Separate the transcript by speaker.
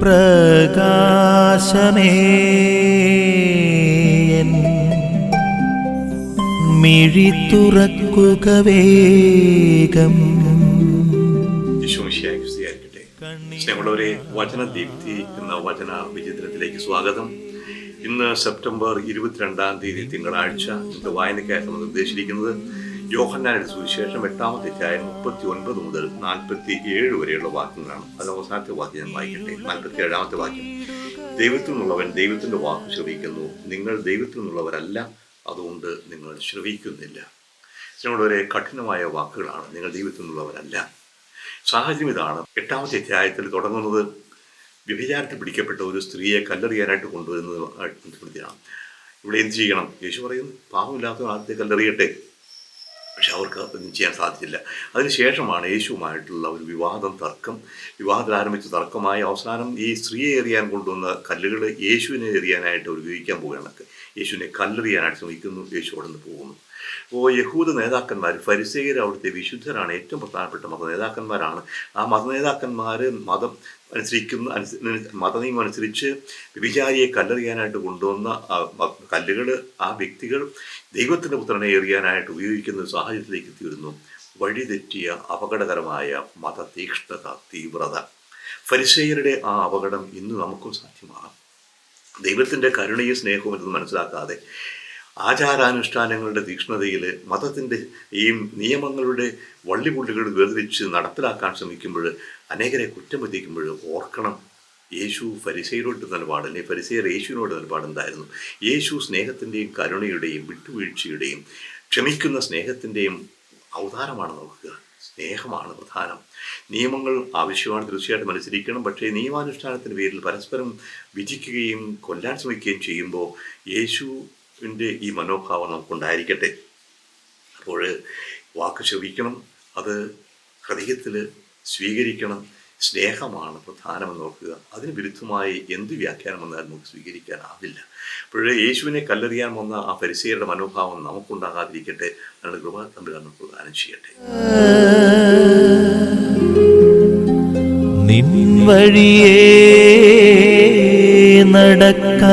Speaker 1: പ്രകാശമേ. മിഴി തുറക്കുക വേഗം.
Speaker 2: സ്നേഹമുള്ളവരെ വചന ദീപ്തി എന്ന വചന വിചിത്രത്തിലേക്ക് സ്വാഗതം. ഇന്ന് സെപ്റ്റംബർ ഇരുപത്തിരണ്ടാം തീയതി തിങ്കളാഴ്ച. ഇന്ന് വായനയ്ക്കായി നമ്മൾ നിർദ്ദേശിച്ചിരിക്കുന്നത് യോഹന്നാരുടെ സുവിശേഷം എട്ടാമത്തെ അധ്യായം മുപ്പത്തി ഒൻപത് മുതൽ നാൽപ്പത്തി ഏഴ് വരെയുള്ള വാക്യങ്ങളാണ്. അത് അവസാനത്തെ വാക്യം ഞാൻ വായിക്കട്ടെ. നാൽപ്പത്തി ഏഴാമത്തെ വാക്യം. ദൈവത്തിൽ നിന്നുള്ളവൻ ദൈവത്തിന്റെ വാക്ക് ശ്രവിക്കുന്നു. നിങ്ങൾ ദൈവത്തിൽ നിന്നുള്ളവരല്ല. അതുകൊണ്ട് നിങ്ങൾ ശ്രവിക്കുന്നില്ല. സ്നേഹമുള്ളവരെ കഠിനമായ വാക്കുകളാണ്. നിങ്ങൾ ദൈവത്തിൽ നിന്നുള്ളവരല്ല. സാഹചര്യം ഇതാണ്. എട്ടാമത്തെ അധ്യായത്തിൽ തുടങ്ങുന്നത് വ്യഭിചാരത്തിൽ പിടിക്കപ്പെട്ട ഒരു സ്ത്രീയെ കല്ലെറിയാനായിട്ട് കൊണ്ടുവരുന്നത് ഇവിടെ എന്ത് ചെയ്യണം? യേശു പറയുന്നു പാവമില്ലാത്ത ആദ്യത്തെ കല്ലെറിയട്ടെ. പക്ഷെ അവർക്ക് ഒന്നും ചെയ്യാൻ സാധിച്ചില്ല. അതിനുശേഷമാണ് യേശുവുമായിട്ടുള്ള ഒരു വിവാദം തർക്കം. വിവാഹത്തിൽ ആരംഭിച്ച തർക്കമായി അവസാനം ഈ സ്ത്രീയെ എറിയാൻ കൊണ്ടുവന്ന കല്ലുകൾ യേശുവിനെ എറിയാനായിട്ട് ഉപയോഗിക്കാൻ പോവുകയാണ്. യേശുവിനെ കല്ലെറിയാനായിട്ട് ശ്രമിക്കുന്നു. യേശു അവിടെ നിന്ന് പോകുന്നു. അപ്പോൾ യഹൂദ നേതാക്കന്മാർ ഫരിസേയർ അവിടുത്തെ വിശുദ്ധരാണ്. ഏറ്റവും പ്രധാനപ്പെട്ട മത നേതാക്കന്മാരാണ് ആ മത നേതാക്കന്മാർ മതം അനുസരിക്കുന്ന മത മതനിയമം അനുസരിച്ച് വിചാരിയെ കല്ലെറിയാനായിട്ട് കൊണ്ടുവന്ന കല്ലുകൾ ആ വ്യക്തികൾ ദൈവത്തിന്റെ പുത്രനെ എറിയാനായിട്ട് ഉപയോഗിക്കുന്ന സാഹചര്യത്തിലേക്ക് എത്തിയിരുന്നു. വഴിതെറ്റിയ അപകടകരമായ മത തീക്ഷ്ണത തീവ്രത. ഫരിസേയരുടെ ആ അപകടം ഇന്ന് നമുക്കും സാധ്യമാകാം. ദൈവത്തിന്റെ കരുണയും സ്നേഹവും എന്നത് മനസ്സിലാക്കാതെ ആചാരാനുഷ്ഠാനങ്ങളുടെ തീക്ഷ്ണതയിൽ മതത്തിന്റെ ഈ നിയമങ്ങളുടെ വള്ളിപുള്ളികൾ വേർതിരിച്ച് നടപ്പിലാക്കാൻ ശ്രമിക്കുമ്പോൾ അനേകരെ കുറ്റം വിധിക്കുമ്പോൾ ഓർക്കണം യേശു ഫരിസൈരോട് നിലപാട് അല്ലെങ്കിൽ ഫരിസൈർ യേശുവിനോട് നിലപാട് എന്തായിരുന്നു? യേശു സ്നേഹത്തിന്റെയും കരുണയുടെയും വിട്ടുവീഴ്ചയുടെയും ക്ഷമിക്കുന്ന സ്നേഹത്തിന്റെയും അവതാരമാണ് നോക്കുക സ്നേഹമാണ് പ്രധാനം. നിയമങ്ങൾ ആവശ്യമാണ് തീർച്ചയായിട്ടും അനുസരിക്കണം. പക്ഷേ നിയമാനുഷ്ഠാനത്തിന്റെ പേരിൽ പരസ്പരം വിധിക്കുകയും കൊല്ലാൻ ശ്രമിക്കുകയും ചെയ്യുമ്പോൾ യേശുവിന്റെ ഈ മനോഭാവം നമുക്കുണ്ടായിരിക്കട്ടെ. അപ്പോൾ വാക്ക് ശ്രമിക്കണം അത് ഹൃദയത്തിൽ സ്വീകരിക്കണം. സ്നേഹമാണ് പ്രധാനമെന്ന് നോക്കുക അതിന് വിരുദ്ധമായി എന്ത് വ്യാഖ്യാനം വന്നാലും നമുക്ക് സ്വീകരിക്കാനാവില്ല. അപ്പോഴേ യേശുവിനെ കല്ലെറിയാൻ വന്ന ആ പരിസയരുടെ മനോഭാവം നമുക്കുണ്ടാകാതിരിക്കട്ടെ അതിനുള്ള കൃപ തമ്പുരാൻ പ്രദാനം ചെയ്യട്ടെ.
Speaker 1: നിൻ വഴിയേ നടക്ക